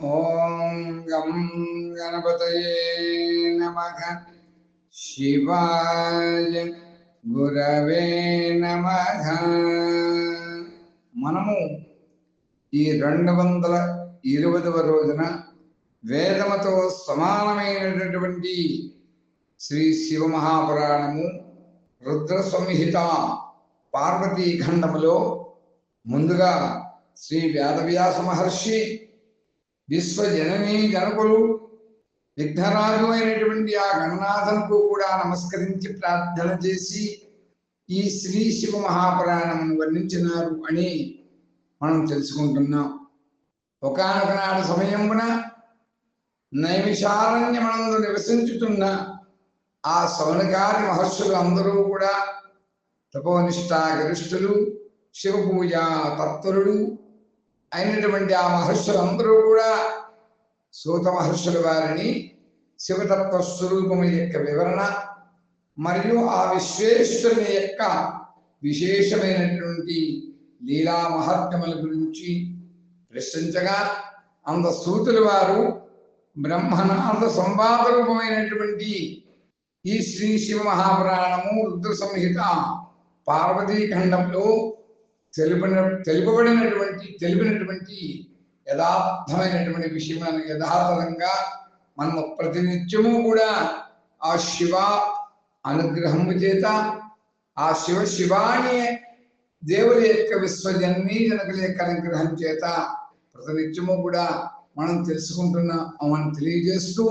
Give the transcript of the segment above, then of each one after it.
ఓం గం గణపతయే నమ. శివాయ గురవే నమ. మనము ఈ రెండు వందల ఇరవదవ రోజున వేదముతో సమానమైనటువంటి శ్రీ శివ మహాపురాణము రుద్ర సంహిత పార్వతీ ఖండములో ముందుగా శ్రీ వేదవ్యాస మహర్షి విశ్వజననీ గణకులు విఘ్నరాజు అయినటువంటి ఆ గణనాథనకు కూడా నమస్కరించి ప్రార్థన చేసి ఈ శ్రీ శివ మహాపురాణం వర్ణించినారు అని మనం తెలుసుకుంటున్నాం. ఒకనొక నాడు సమయమున నైమిషారణ్యమనందు నివసించుతున్న ఆ సౌనకారి మహర్షులు అందరూ కూడా తపోనిష్టాగరిష్ఠులు శివ పూజా తత్వరుడు అయినటువంటి ఆ మహర్షులందరూ కూడా సూత మహర్షుల వారిని శివతత్వ స్వరూపము యొక్క వివరణ మరియు ఆ విశ్వేశ్వరుని యొక్క విశేషమైనటువంటి లీలా మహాత్మ్యముల గురించి ప్రశ్నించగా అంద సూతుల వారు బ్రహ్మనాథ సంవాద రూపమైనటువంటి ఈ శ్రీ శివ మహాపురాణము రుద్ర సంహిత పార్వతీఖండంలో తెలిపిన తెలుపబడినటువంటి తెలిపినటువంటి యథార్థమైనటువంటి విషయం యథార్థంగా మనము ప్రతినిత్యము కూడా ఆ శివ అనుగ్రహము చేత ఆ శివ శివాని దేవుని యొక్క విశ్వజన్మీ జనకుల యొక్క అనుగ్రహం చేత ప్రతినిత్యము కూడా మనం తెలుసుకుంటున్నాం అని తెలియజేస్తూ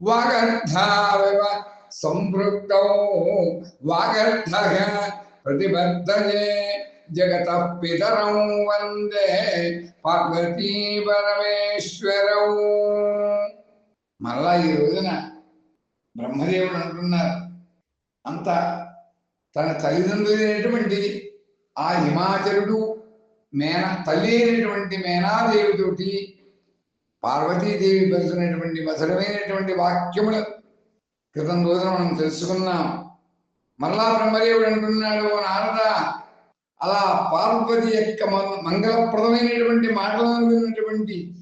వాగర్థావ సంపృక్త వాగర్ధ ప్రతిబద్ధయే. జగత పితరం వందే పార్వతీ పరమేశ్వరం మళ్ళా ఈ రోజున బ్రహ్మదేవుడు అంటున్నారు అంత తన తల్లిదండ్రులైనటువంటి ఆ హిమాచలుడు మేనా తల్లి అయినటువంటి మేనాదేవితోటి పార్వతీదేవి పలికినటువంటి మధురమైనటువంటి వాక్యములు క్రితం రోజున మనం తెలుసుకున్నాం. మరలా బ్రహ్మదేవుడు అంటున్నాడు "ఓ నారద అలా పార్వతి యొక్క మ- మంగళప్రదమైనటువంటి మాటలను విన్నటువంటి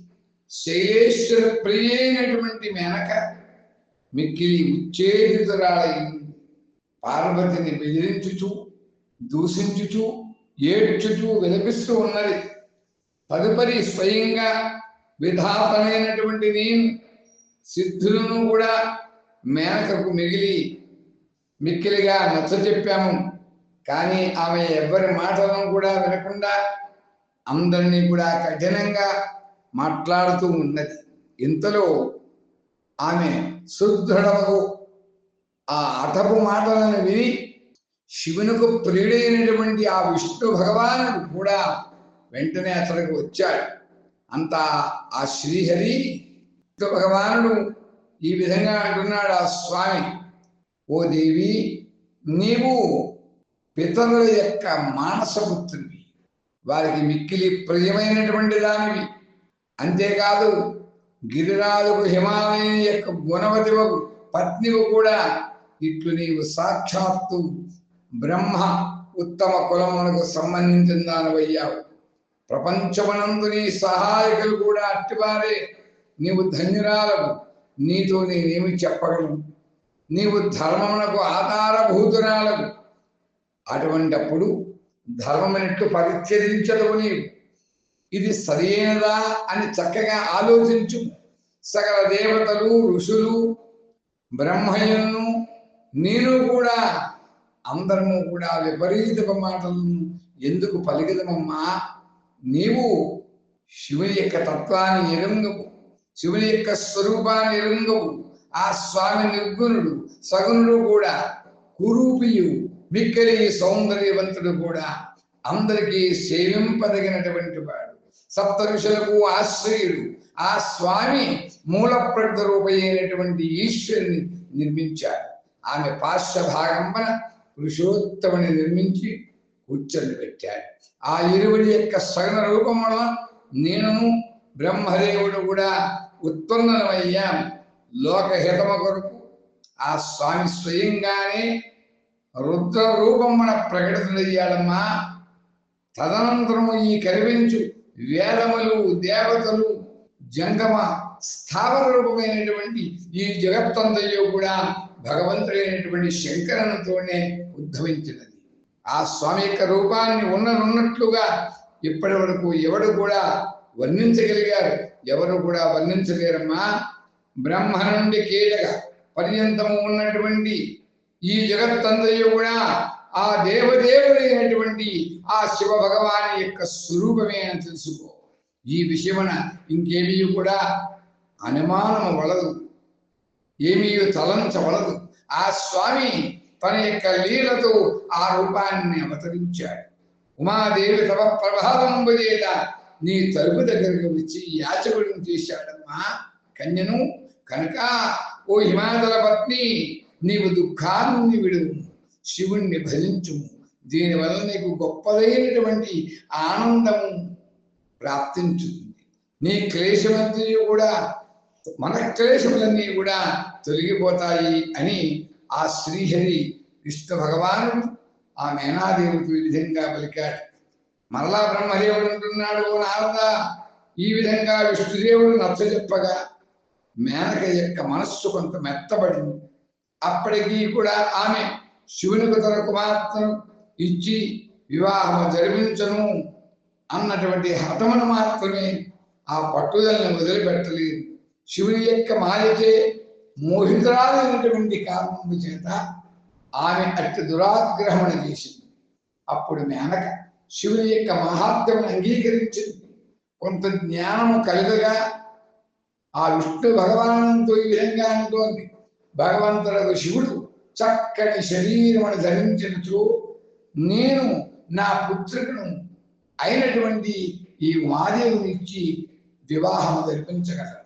శైలేశ్వర ప్రియ అయినటువంటి మేనక మిక్కిలి ఉచ్చేదితురాలైంది పార్వతిని బెదిరించుచు దూషించుచు ఏడ్చుచు విలపిస్తూ ఉన్నది. తదుపరి స్వయంగా విధాతనైనటువంటి నేను సిద్ధులను కూడా మేనకకు మిగిలి మిక్కిలిగా నచ్చ చెప్పాము కానీ ఆమె ఎవరి మాటలను కూడా వినకుండా అందరినీ కూడా కఠినంగా మాట్లాడుతూ ఉన్నది. ఇంతలో ఆమె సుదృఢము ఆ అటపు మాటలను విని శివునకు ప్రియుడైనటువంటి ఆ విష్ణు భగవానుడు కూడా వెంటనే అతడికి వచ్చాడు. అంతా ఆ శ్రీహరి విష్ణు భగవానుడు ఈ విధంగా అంటున్నాడు ఆ స్వామి ఓ దేవి నీవు పితరుల యొక్క మానసపుత్రుడివి వారికి మిక్కిలి ప్రియమైనటువంటి దానివి. అంతేకాదు గిరిరాజుకు హిమాలయం యొక్క గుణవతివకు పత్నివు కూడా ఇట్లు నీవు సాక్షాత్తు బ్రహ్మ ఉత్తమ కులమునకు సంబంధించిన దానివయ్యావు. ప్రపంచమనందు నీ సహాయకులు కూడా అట్టివారే. నీవు ధన్యురాలకు నీతో నేనేమి చెప్పగలను? నీవు ధర్మమునకు ఆధారభూతురాలకు అటువంటప్పుడు ధర్మమునట్టు పరిచరించదవు నీవు ఇది సరైనదా అని చక్కగా ఆలోచించు. సకల దేవతలు ఋషులు బ్రహ్మయ్యను నేను కూడా అందరము కూడా విపరీత మాటలను ఎందుకు పలికిదమమ్మా? నీవు శివుని యొక్క తత్వాన్ని ఎరుంగవు శివుని యొక్క స్వరూపాన్ని ఎరుంగవు ఆ స్వామి నిర్గుణుడు సగుణుడు కూడా కురూపియు. మిక్కిలి సౌందర్యవంతుడు కూడా అందరికీ సేవింపదగినటువంటి వాడు. సప్త ఋషులకు ఆశ్రయుడు. ఆ స్వామి మూల ప్రతిరూపైనటువంటి ఈశ్వరుని నిర్మించాడు. ఆమె పార్శ్వభాగంపన పురుషోత్తముని నిర్మించి కూర్చొని పెట్టాడు. ఆ ఇరువుడి యొక్క సగన రూపం వలన నేను బ్రహ్మదేవుడు కూడా ఉత్పన్నమయ్యాం. లోకహితమ కొరకు ఆ స్వామి స్వయంగానే రుద్ర రూపం మన ప్రకటితుడయ్యాడమ్మా. తదనంతరము ఈ కనిపించు వేదములు దేవతలు జంగమ స్థావర రూపమైనటువంటి ఈ జగత్తంతయు కూడా భగవంతుడైనటువంటి శంకరనతోనే ఉద్భవించినది. ఆ స్వామి యొక్క రూపాన్ని ఉన్ననున్నట్లుగా ఇప్పటి వరకు ఎవడు కూడా వర్ణించగలిగారు? ఎవరు కూడా వర్ణించలేరమ్మా. బ్రహ్మ నుండి కీలక పర్యంతము ఉన్నటువంటి ఈ జగత్తంతయు కూడా ఆ దేవదేవుడైనటువంటి ఆ శివ భగవాని యొక్క స్వరూపమే అని తెలుసుకో. ఈ విషయమున ఇంకేమీ కూడా అనుమానము వలదు. ఏమీ తలంచవలదు ఆ స్వామి తన యొక్క లీలతో ఆ రూపాన్ని అవతరించాడు. ఉమాదేవి తవ ప్రభావం చేత నీ తలుపు దగ్గరకు వచ్చి యాచకుడిని చేశాడమ్మా. కన్యను కనుక ఓ హిమాచల పత్ని నీవు దుఃఖాన్ని విడువు శివుణ్ణి భజించుము. దీనివల్ల నీకు గొప్పదైనటువంటి ఆనందము ప్రాప్తించుతుంది. నీ క్లేశమంతయు కూడా మన క్లేశములన్నీ కూడా తొలగిపోతాయి అని ఆ శ్రీహరి విష్ణు భగవాను ఆ మేనాదేవికి ఈ విధంగా పలికాడు. మరలా బ్రహ్మదేవుడు అంటున్నాడు "ఓ నారద ఈ విధంగా విష్ణుదేవుడు నచ్చ చెప్పగా మేనక యొక్క మనస్సు కొంత మెత్తబడింది. అప్పటికీ కూడా ఆమె శివునికి తన కుమార్తెను ఇచ్చి వివాహం జరిపించను అన్నటువంటి హతమును మాత్రమే ఆ పట్టుదలను వదిలిపెట్టలేదు. శివుని యొక్క మాయచే మోహితురాలైనటువంటి కారణం చేత ఆమె అట్టి దురాగ్రహణ చేసింది. అప్పుడు మేనక శివుని యొక్క మహాత్మ్యం అంగీకరించింది. కొంత జ్ఞానము కలుగగా ఆ విష్ణు భగవానంతో ఈ విధంగా అంటోంది భగవంతుడు శివుడు చక్కని శరీరమును ధరించినచో నేను నా పుత్రుకును అయినటువంటి ఈ ఉమాదేవిని ఇచ్చి వివాహం జరిపించగలను.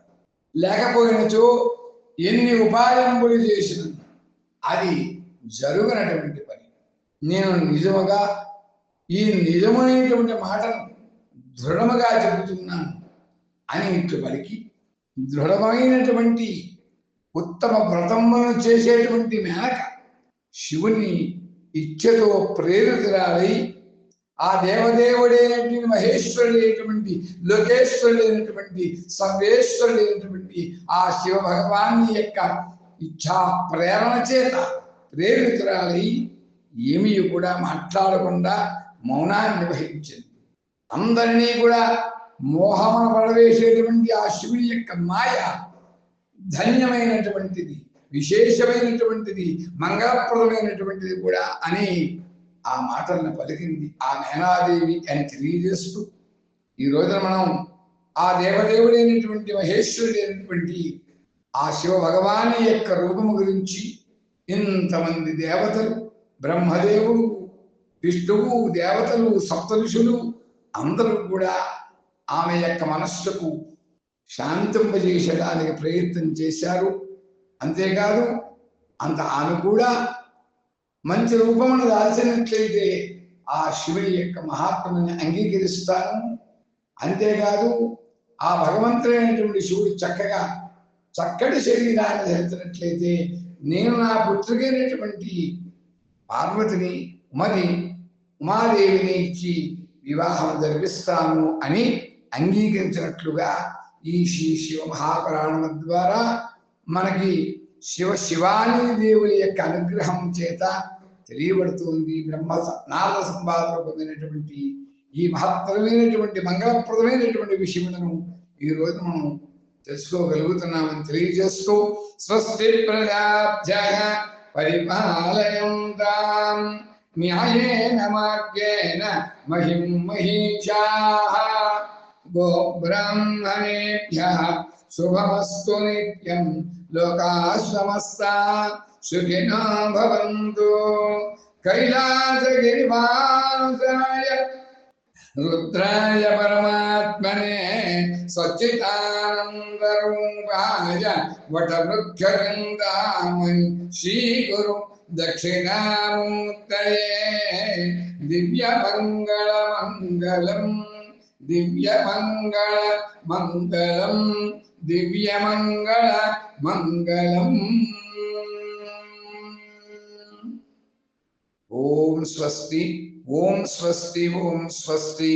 లేకపోయినచో ఎన్ని ఉపాయంబులు చేసిన అది జరుగునటువంటి పని. నేను నిజముగా ఈ నిజమైనటువంటి మాటను దృఢముగా చెబుతున్నాను. అని ఇట్లు పలికి దృఢమైనటువంటి ఉత్తమ వ్రతములను చేసేటువంటి మేనక శివుని ఇచ్చతో ప్రేరితురాలై ఆ దేవదేవుడైనటువంటి మహేశ్వరుడైనటువంటి లోకేశ్వరుడైనటువంటి సర్వేశ్వరుడైనటువంటి ఆ శివ భగవాన్ని యొక్క ఇచ్ఛా ప్రేరణ చేత ప్రేరితురాలై ఏమీ కూడా మాట్లాడకుండా మౌనాన్ని వహించింది అందరినీ కూడా మోహమన పడవేసేటువంటి ఆ శివుని యొక్క మాయ ధన్యమైనటువంటిది విశేషమైనటువంటిది మంగళప్రదమైనటువంటిది కూడా అని ఆ మాటలను పలికింది ఆ మేనాదేవి అని తెలియజేస్తూ ఈ రోజున మనం ఆ దేవదేవుడైనటువంటి మహేశ్వరుడైనటువంటి ఆ శివ భగవాని యొక్క రూపము గురించి ఇంతమంది దేవతలు బ్రహ్మదేవుడు విష్ణువు దేవతలు సప్తఋషులు అందరూ కూడా ఆమె యొక్క మనస్సుకు శాంతింపజేసడానికి ప్రయత్నం చేశారు. అంతేకాదు అంత ఆమె కూడా మంచి రూపమును దాల్చినట్లయితే ఆ శివుని యొక్క మహాత్ముని అంగీకరిస్తాను. అంతేకాదు ఆ భగవంతుడైనటువంటి శివుడు చక్కగా చక్కటి శరీరాన్ని ధరించినట్లయితే నేను నా పుత్రికైనటువంటి పార్వతిని ఉమని ఉమాదేవిని ఇచ్చి వివాహం జరిపిస్తాను అని అంగీకరించినట్లుగా ఈ శ్రీ శివ మహాపురాణం ద్వారా మనకి శివ శివాని దేవుని యొక్క అనుగ్రహం చేత తెలియబడుతుంది. బ్రహ్మ నారద సంవాదం పొందినటువంటి ఈ మహత్తరమైనటువంటి మంగళప్రదమైనటువంటి విషయములను ఈ రోజు మనం తెలుసుకోగలుగుతున్నామని తెలియజేస్తూ స్వస్తి ప్రజాభ్య పరిపాలయంతాం న్యాయేన మార్గేణ మహిం మహిషాః गो ब्राह्मणेभ्यः शुभमस्तु नित्यं लोकाः समस्ता सुखिनो भवन्तु। कैलासगिरिवानुसाय रुद्राय परमात्मने सच्चिदानन्दरूपाय वटवृक्षगन्धामणि श्रीगुरु दक्षिणामूर्तये दिव्यमङ्गलमङ्गलम्। దివ్యమంగళ మంగళం దివ్యమంగళ మంగళం ఓం స్వస్తి ఓం స్వస్తి ఓం స్వస్తి